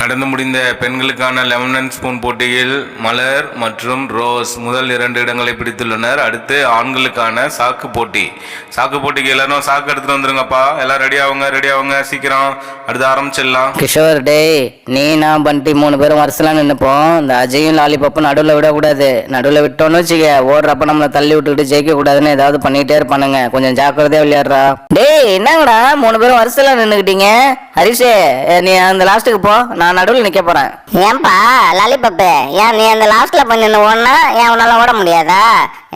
நடந்து முடிந்த பெண்களுக்கான லெமன் அண்ட் ஸ்பூன் போட்டியில் மலர் மற்றும் ரோஸ் முதல் இரண்டு இடங்களை பிடித்துள்ளனர். அடுத்து ஆண்களுக்கான சாக்கு போட்டி. சாக்கு போட்டிக்கு எல்லாரும் சாக்கு எடுத்துட்டு வந்துருங்கப்பா. எல்லாம் ரெடி ஆகுங்க ரெடி ஆகுங்க. சீக்கிரம் அடுத்து ஆரம்பிச்சிடலாம். கிஷோர் டேய் நீ நான் பண்டி மூணு பேரும் வருஷலாம் நின்றுப்போம் இந்த அஜயும் லாலிபப்பும் நடுவில் விடக்கூடாது. நடுவில் விட்டோன்னு வச்சுக்க ஓடுறப்ப நம்மளை தள்ளி விட்டுக்கிட்டு ஜெயிக்க கூடாதுன்னு ஏதாவது பண்ணிட்டே இருப்பானுங்க. கொஞ்சம் ஜாக்கிரதையா விளையாடுறா. டேய் என்னங்கடா? மூணு பேரும் வருஷலாம் நின்றுக்கிட்டீங்க ஹரிஷே நீ அந்த லாஸ்ட்டுக்கு போ. நான் நடுவில் நிக்க போறேன். ஏன்பா லாலிபப்பு ஏன் நீ அந்த லாஸ்ட்ல போய் நின்று ஓடனா ஏன் உன்னால ஓட முடியாதா?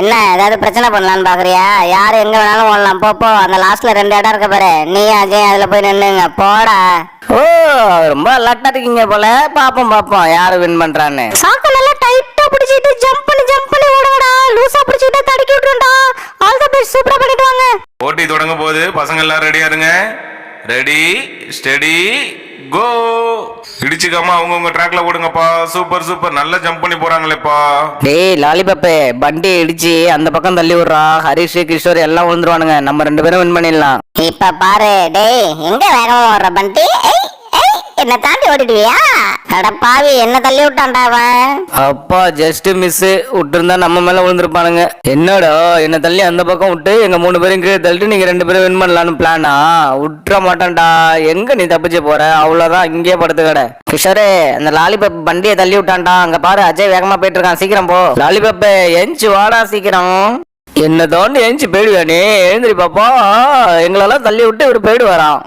என்ன ஏதாவது பிரச்சனை பண்ணலான்னு பாக்குறியா? யார் எங்க வேணாலும் ஓடலாம். போ போ அந்த லாஸ்ட்ல ரெண்டு இடம் இருக்க பாரு. நீ அஜய் அதுல போய் நின்னுங்க. போடா. ஓ ரொம்ப அலர்ட்டா இருக்கீங்க போல. பாப்போம் பாப்போம் யாரு வின் பண்றான்னு. சாக்க நல்லா டைட்டா பிடிச்சிட்டு ஜம்ப் பண்ணி ஜம்ப் பண்ணி ஓடுங்கடா. லூசா பிடிச்சிட்டு தடுக்கி விட்டுருண்டா ஆல் தி பெஸ்ட் சூப்பரா பண்ணிட்டு வாங்க. போட்டி தொடங்க போகுது. பசங்க எல்லாரும் ரெடியா இருங்க. ரெடி ஸ்டெடி கோ இடிச்சுக்காம அவங்கவுங்க ட்ராக்ல போடுங்கப்பா சூப்பர் சூப்பர் நல்லா ஜம்ப் பண்ணி போறாங்களேப்பா. டேய் லாலிபப்பு பண்டி இடிச்சு அந்த பக்கம் தள்ளி விடுறா. ஹரிஷ் கிஷோர் எல்லாம் விழுந்துருவானுங்க. நம்ம ரெண்டு பேரும் வின் பண்ணிடலாம். இப்ப பாரு டேய் எங்க வேகமா ஓடுற பண்டி என்ன தாண்டி ஓடிடுவியா? அட பாவி என்ன தள்ளி விட்டான்டா அவன். அப்பா ஜஸ்ட் மிஸ் விட்டுருந்தா நம்ம மேல விழுந்திருப்பானுங்க. என்னடா என்ன தள்ளி அந்த பக்கம் விட்டு எங்க மூணு பேரும் கீழே தள்ளிட்டு நீங்க ரெண்டு பேரும் வின் பண்ணலாம்னு பிளானா விட்டுற மாட்டேன்டா. எங்க நீ தப்பிச்சு போற? அவ்வளவுதான் இங்கேயே படுத்து கடை கிஷோரே அந்த லாலிபப் வண்டியை தள்ளி விட்டான்டா. அங்க பாரு அஜய் வேகமா போயிட்டு இருக்கான் சீக்கிரம் போ. லாலிபப் எஞ்சி வாடா சீக்கிரம். என்ன தோண்டி எஞ்சி போயிடுவா நீ? எழுந்திரி பாப்பா. எங்களெல்லாம் தள்ளி விட்டு இவர் போயிடு வரான்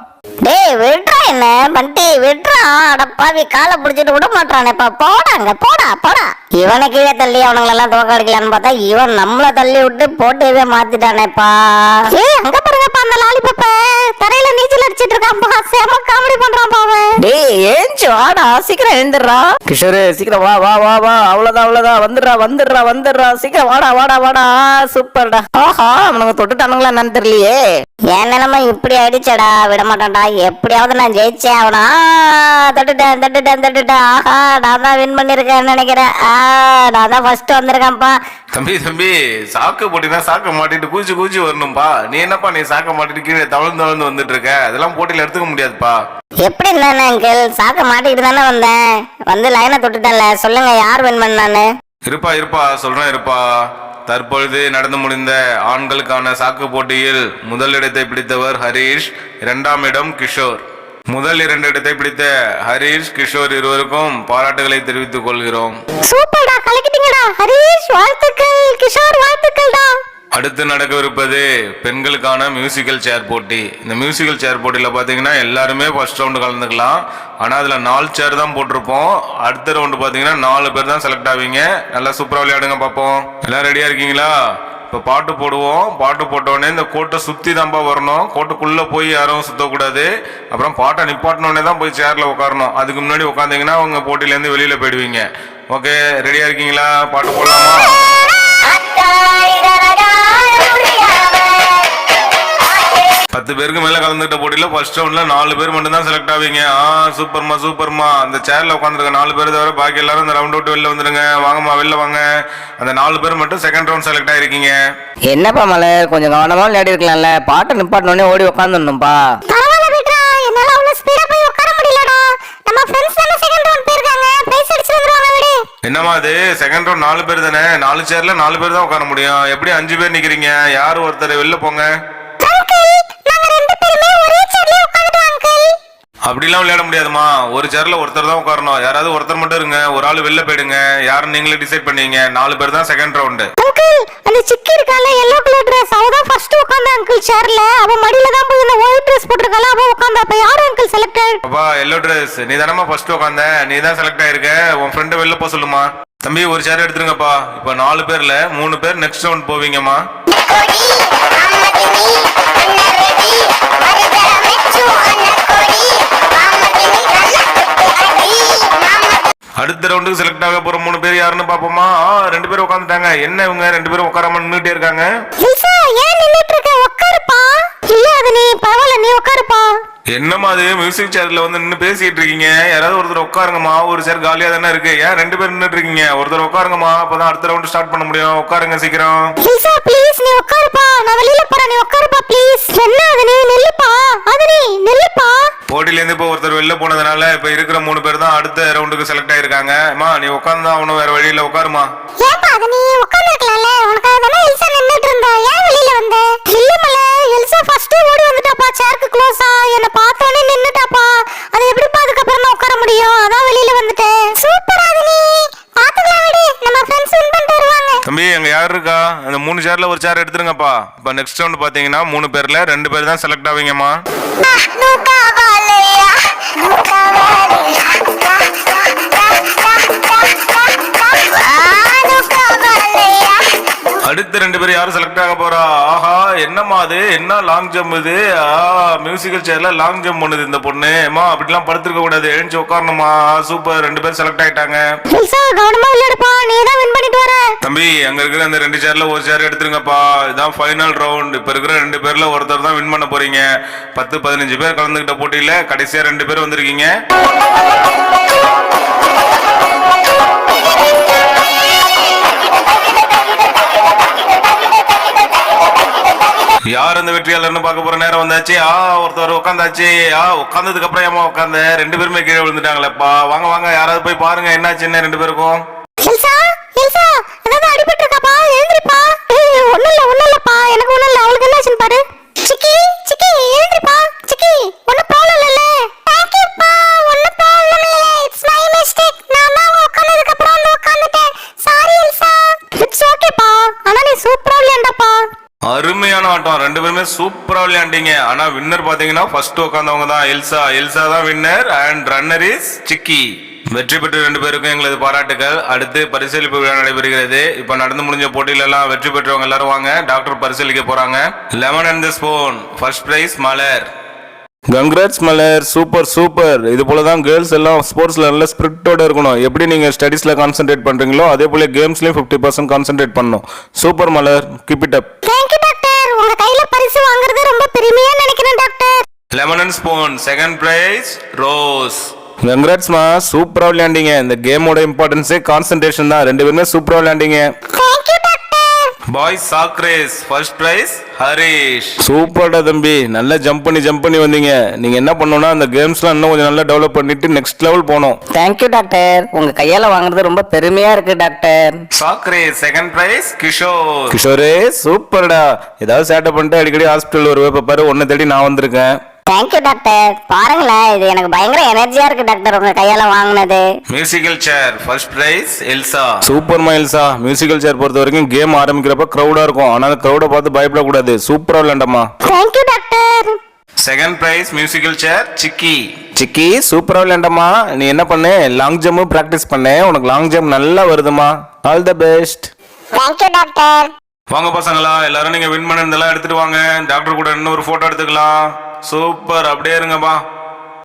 டேய் விட்றா என்ன? பண்டி விட்றா. அட பாவி காலை பிடிச்சிட்டு விட மாட்டானேப்பா போடாங்க போடா போடா இவனை கீழே தள்ளி அவனுங்களெல்லாம் தோக்க அடிக்கலான்னு பார்த்தா இவன் நம்மள தள்ளி விட்டு போட்டேவே மாத்திட்டானேப்பா ஏய் அங்க பாருங்கப்பா அந்த லாலிபப்ப தரையில நீச்சல் அடிச்சிட்டு இருக்கான்ப்பா செம காமெடி பண்றான்ப்பா அவன். டேய் ஏஞ்சி வாடா சீக்கிரம் எழுந்துடுறா கிஷோரு சீக்கிரம் வா வா வா வா. அவ்வளவுதான் அவ்வளவுதான். வந்துடுறா வந்துடுறா வந்துடுறா. சீக்கிரம் வாடா வாடா வாடா. சூப்பர்டா. ஆஹா அவனுங்க தொட்டுட்டானுங்களா என்னன்னு தெரியலையே. என் நிலைமை இப்படி ஆயிடுச்சடா விட மாட்டான்டா எப்படியாவது நான் ஜெயிச்சேன் அவனா தட்டுட்டேன் தட்டுட்டேன் தட்டுட்டேன். ஆஹா நான் தான் வின் பண்ணிருக்கேன்னு நினைக்கிறேன். ஆ நான் தான் ஃபர்ஸ்ட் வந்திருக்கேன்ப்பா. தம்பி தம்பி சாக்கு போட்டினா சாக்க மாட்டிட்டு கூச்சி கூச்சி வரணும்பா. நீ என்னப்பா நீ சாக்க மாட்டிட்டு கீழே தவழ்ந்து தவழ்ந்து வந்துட்டு இருக்க அதெல்லாம் போட்டியில எடுத்துக்க முடியாதுப்பா. எப்படி இருந்தானே அங்கிள்? சாக்க மாட்டிக்கிட்டு தானே வந்தேன். வந்து லைனை தொட்டுட்டேன்ல. சொல்லுங்க யார் வின் பண்ணான்னு? இருப்பா இருப்பா. சொல்றேன் இருப்பா. தற்பொழுது நடந்து முடிந்த ஆண்களுக்கான சாக்கு போட்டியில் முதல் இடத்தை பிடித்தவர் ஹரீஷ் இரண்டாம் இடம் கிஷோர். முதல் இரண்டு இடத்தை பிடித்த ஹரீஷ் கிஷோர் இருவருக்கும் பாராட்டுகளை தெரிவித்துக் கொள்கிறோம். சூப்பர்டா கலக்கிட்டீங்கடா. ஹரீஷ் வாழ்த்துக்கள். கிஷோர் வாழ்த்துக்கள்டா. அடுத்து நடக்கவிருப்பது பெண்களுக்கான மியூசிக்கல் சேர் போட்டி. இந்த மியூசிக்கல் சேர் போட்டியில் பார்த்தீங்கன்னா எல்லாருமே ஃபர்ஸ்ட் ரவுண்டு கலந்துக்கலாம். ஆனால் அதில் நாலு சேர் தான் போட்டிருப்போம். அடுத்த ரவுண்டு பார்த்தீங்கன்னா நாலு பேர் தான் செலக்ட் ஆவீங்க. நல்லா சூப்பராக விளையாடுங்க பார்ப்போம் எல்லாம் ரெடியாக இருக்கீங்களா? இப்போ பாட்டு போடுவோம். பாட்டு போட்டோடனே இந்த கோட்டை சுற்றி தான்ப்பா வரணும். கோட்டுக்குள்ளே போய் யாரும் சுற்றக்கூடாது அப்புறம் பாட்டை நிப்பாட்டினோடனே தான் போய் சேரில் உட்காரணும் அதுக்கு முன்னாடி உட்காந்தீங்கன்னா உங்கள் போட்டியிலேருந்து வெளியில் போயிடுவீங்க. ஓகே ரெடியாக இருக்கீங்களா? பாட்டு போடலாமா? பத்து பேருக்கு மேல கலந்துக்கிட்ட போட்டியில ஃபர்ஸ்ட் ரவுண்ட்ல நாலு பேர் மட்டும் தான் செலக்ட் ஆவீங்க. ஆ சூப்பர்மா சூப்பர்மா அந்த சேர்ல உட்காந்துருக்க நாலு பேர் தவிர பாக்கி எல்லாரும் இந்த ரவுண்ட் விட்டு வெளில வந்துருங்க வாங்கம்மா வெளில வாங்க. அந்த நாலு பேர் மட்டும் செகண்ட் ரவுண்ட் செலக்ட் ஆயிருக்கீங்க. என்னப்பா மலர் கொஞ்சம் கவனமா விளையாடி இருக்கலாம்ல. பாட்டை நிப்பாட்டினோடனே ஓடி உட்காந்துடணும்ப்பா பரவாயில்ல விட்றா என்னால அவ்வளவு ஸ்பீடா போய் உட்கார முடியலடா. நம்ம ஃப்ரெண்ட்ஸ் தானே செகண்ட் ரவுண்ட் போயிருக்காங்க. பிரைஸ் அடிச்சு வந்துருவாங்க விடு. என்னம்மா அது? செகண்ட் ரவுண்ட் நாலு பேர் தானே? நாலு சேர்ல நாலு பேர் தான் உட்கார முடியும். எப்படி அஞ்சு பேர் நிக்கிறீங்க? யார் ஒருத்தர் வெளில போங்க? அப்படிலாம் விளையாட முடியாதுமா ஒரு சேர்ல ஒருத்தர் தான் உட்காரணும். யாராவது ஒருத்தர் மட்டும் இருங்க. ஒரு ஆள் வெளில போயிடுங்க. யாரும் நீங்களே டிசைட் பண்ணீங்க நாலு பேர் தான் செகண்ட் ரவுண்டு அங்கிள் அந்த சிக்கி இருக்கால எல்லோ கலர் Dress. அவ தான் ஃபர்ஸ்ட் உட்கார்ந்தா அங்கிள் சேர்ல அவ மடியில தான் போய் இந்த ஒயிட் Dress போட்டிருக்கால அவ உட்கார்ந்தா அப்ப யார் அங்கிள் செலக்டட் அப்பா எல்லோ ட்ரெஸ் நீ தானம்மா ஃபர்ஸ்ட் உட்காந்த நீ தான் செலக்ட் ஆயிருக்க. உன் ஃப்ரெண்டு வெளில போக சொல்லுமா தம்பி ஒரு சேர் எடுத்துருங்கப்பா. இப்போ நாலு பேர்ல மூணு பேர் நெக்ஸ்ட் ரவுண்ட் போவீங்கம்மா. அடுத்த ரவுண்டுக்கு செலக்ட் ஆக போற மூணு பேர் யாருன்னு பாப்போமா ரெண்டு பேரும் உட்காந்துட்டாங்க என்ன இவங்க? ரெண்டு பேரும் உட்காராம நின்னுட்டே இருக்காங்க. நின்னுட்டு இல்ல அது? என்னம்மா மியூசிக் சேர்ல வந்து நின்று பேசிட்டு இருக்கீங்க. யாராவது ஒருத்தர் உட்காருங்கம்மா. ஒரு சேர் காலியா தானே இருக்கு. ஏன் ரெண்டு பேர் நின்றுட்டு இருக்கீங்க? ஒருத்தர் உட்காருங்கம்மா. அப்பதான் அடுத்த ரவுண்ட் ஸ்டார்ட் பண்ண முடியும். உட்காருங்க சீக்கிரம். ப்ளீஸ் நீ உட்காருப்பா. ஒருத்தர் வெளில போனதுனால இப்ப இருக்கிற மூணு பேர் தான் அடுத்த ரவுண்டுக்கு செலக்ட் ஆயிருக்காங்க. அம்மா நீ உட்காந்து அவனும் வேற வழியில உட்காருமா. அது நீ உட்கார்ந்து இருக்கலாம்ல உனக்காக தானே எல்சா நின்னுட்டு இருந்தா? ஏன் வெளியில வந்த? இல்லமல எல்சா ஃபர்ஸ்ட் ஓடி வந்துட்டாப்பா சேருக்கு க்ளோஸா என்ன பார்த்தோனே நின்னுட்டாப்பா. அது எப்படிப்பா அதுக்கப்புறமா உட்கார முடியும்? அதான் வெளியில வந்துட்டேன். சூப்பர் அது நீ பாத்துக்கலாம் விடு. நம்ம ஃப்ரெண்ட்ஸ் வின் பண்ணிட்டு வருவாங்க. தம்பி அங்க யார் இருக்கா? அந்த மூணு சேர்ல ஒரு சேர் எடுத்துருங்கப்பா. இப்ப நெக்ஸ்ட் ரவுண்ட் பாத்தீங்கன்னா மூணு பேர்ல ரெண்டு பேர் தான் செலக்ட் ஆவீங்கம்மா. Nunca vale la அடுத்த ரெண்டு பேர் யாரும் செலக்ட் ஆக போறா? ஆஹா என்னம்மா அது? என்ன லாங் ஜம்ப் இது? ஆ மியூசிக்கல் சேர்ல லாங் ஜம்ப் பண்ணுது இந்த பொண்ணு. அம்மா அப்படிலாம் படுத்திருக்க கூடாது. எழுந்து உட்காரணுமா? சூப்பர் ரெண்டு பேர் செலக்ட் ஆயிட்டாங்க. தம்பி அங்க இருக்கிற அந்த ரெண்டு சேர்ல ஒரு சேர் எடுத்துருங்கப்பா. இதான் ஃபைனல் ரவுண்ட் இப்ப இருக்கிற ரெண்டு பேர்ல ஒருத்தர் தான் வின் பண்ண போறீங்க. பத்து பதினஞ்சு பேர் கலந்துகிட்ட போட்டியில கடைசியா ரெண்டு பேர் வந்திருக்கீங்க. யார் அந்த வெற்றியாளர்னு பார்க்க போற நேரம் வந்தாச்சு? ஆ ஒருத்தர் உட்காந்தாச்சு. ஆ உட்காந்ததுக்கு அப்புறம் ஏமா உட்காந்த? ரெண்டு பேருமே கீழே விழுந்துட்டாங்களேப்பா. வாங்க வாங்க யாராவது போய் பாருங்க என்னாச்சுன்னு ரெண்டு பேருக்கும். ரெண்டு பேருமே சூப்பரா விளையாண்டீங்க. ஆனா வின்னர் பாத்தீங்கன்னா ஃபர்ஸ்ட் உட்காந்தவங்க தான். எல்சா எல்சா தான் winner and runner is Chikki வெற்றி பெற்ற ரெண்டு பேருக்கும் எங்களது பாராட்டுகள் அடுத்து பரிசீலிப்பு விழா நடைபெறுகிறது. இப்ப நடந்து முடிஞ்ச போட்டியில எல்லாம் வெற்றி பெற்றவங்க எல்லாரும் வாங்க. டாக்டர் பரிசீலிக்க போறாங்க. Lemon and the spoon first prize Malar. Congrats Malar. Super super இது போல தான் கேர்ள்ஸ் எல்லாம் ஸ்போர்ட்ஸ்ல நல்ல ஸ்பிரிட்டோட இருக்கணும். எப்படி நீங்க ஸ்டடீஸ்ல கான்சென்ட்ரேட் பண்றீங்களோ அதே போல கேம்ஸ்லயும் ஃபிஃப்டி பர்சன்ட் கான்சென்ட்ரேட் பண்ணணும். Super Malar. Keep it up thank you doctor உங்க கையில பரிசு வாங்குறது ரொம்ப பெருமையா நினைக்கிறேன் doctor lemon and spoon second prize Rose கங்க்ராட்ஸ்மா சூப்பரா விளையாண்டீங்க. இந்த கேமோட இம்பார்ட்டன்ஸே கான்சென்ட்ரேஷன் தான். ரெண்டு பேருமே சூப்பரா விளையாண்டீங்க. Boys sack race first prize Harish சூப்பர்டா தம்பி. நல்லா ஜம்ப் பண்ணி ஜம்ப் பண்ணி வந்தீங்க. நீங்க என்ன பண்ணணும்னா அந்த கேம்ஸ்லாம் இன்னும் கொஞ்சம் நல்லா டெவலப் பண்ணிட்டு நெக்ஸ்ட் லெவல் போகணும். தேங்க்யூ டாக்டர் உங்க கையால வாங்குறது ரொம்ப பெருமையா இருக்கு doctor sack race second prize Kishore கிஷோரே சூப்பர்டா ஏதாவது சேட்டை பண்ணிட்டு அடிக்கடி ஹாஸ்பிட்டல் வருவே இப்ப பாரு. உன்னை தேடி நான் வந்திருக்கேன். தேங்க்யூ டாக்டர் பாருங்களேன் இது எனக்கு பயங்கர எனர்ஜியா இருக்கு டாக்டர் உங்க கையால வாங்குனது. Musical chair first prize Elsa super Elsa musical chair பொறுத்த வரைக்கும் கேம் ஆரம்பிக்கிறப்ப க்ரௌடா இருக்கும். ஆனா அந்த க்ரௌட பார்த்து பயப்படக்கூடாது. சூப்பரா விளையாண்டம்மா. Thank you doctor second prize musical chair Chikki Chikki சூப்பரா விளையாண்டம்மா. நீ என்ன பண்ணு? லாங் ஜம்ப் பிராக்டிஸ் பண்ணு. உனக்கு லாங் ஜம்ப் நல்லா வருதுமா all the best thank you doctor வாங்க பசங்களா எல்லாரும் நீங்க வின் பண்ணிருந்தெல்லாம் எடுத்துட்டு வாங்க. டாக்டர் கூட இன்னொரு ஃபோட்டோ போட்டோ எடுத்துக்கலாம். சூப்பர் அப்படியே இருங்கப்பா.